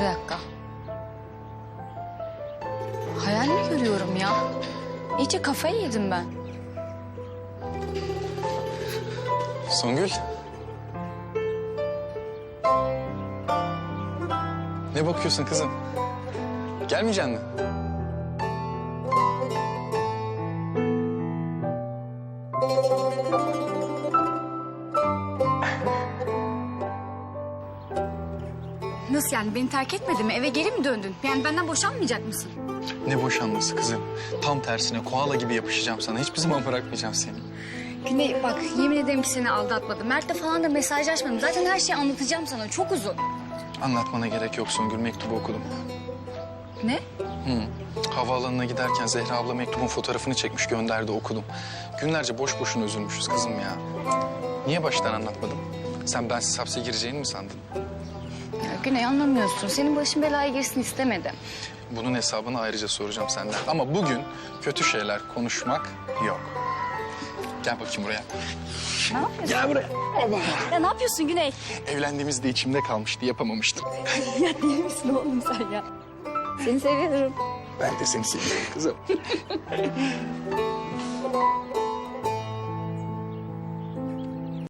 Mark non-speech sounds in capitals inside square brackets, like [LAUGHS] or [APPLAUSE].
Bir dakika. Hayal mi görüyorum ya? İyice kafayı yedim ben. Songül. Ne bakıyorsun kızım? Gelmeyecek mi? Nasıl yani beni terk etmedi mi? Eve geri mi döndün? Yani benden boşanmayacak mısın? Ne boşanması kızım. Tam tersine koala gibi yapışacağım sana. Hiçbir zaman bırakmayacağım seni. Güney bak yemin ederim ki seni aldatmadım. Mert'le falan da mesajlaşmadım. Zaten her şeyi anlatacağım sana. Çok uzun. Anlatmana gerek yok Songül. Mektubu okudum. Ne? Hı. Havaalanına giderken Zehra abla mektubun fotoğrafını çekmiş gönderdi okudum. Günlerce boş boşuna üzülmüşüz kızım ya. Niye baştan anlatmadım? Sen bensiz hapse gireceğini mi sandın? Güney anlamıyorsun. Senin başın belaya girsin istemedim. Bunun hesabını ayrıca soracağım senden. Ama bugün kötü şeyler konuşmak yok. Gel bakayım buraya. Ne yapıyorsun? Gel buraya. Ya ne yapıyorsun Güney? Evlendiğimizde içimde kalmıştı, yapamamıştım. [LAUGHS] ya deli misin oğlum sen ya? Seni seviyorum. Ben de seni seviyorum kızım. [LAUGHS]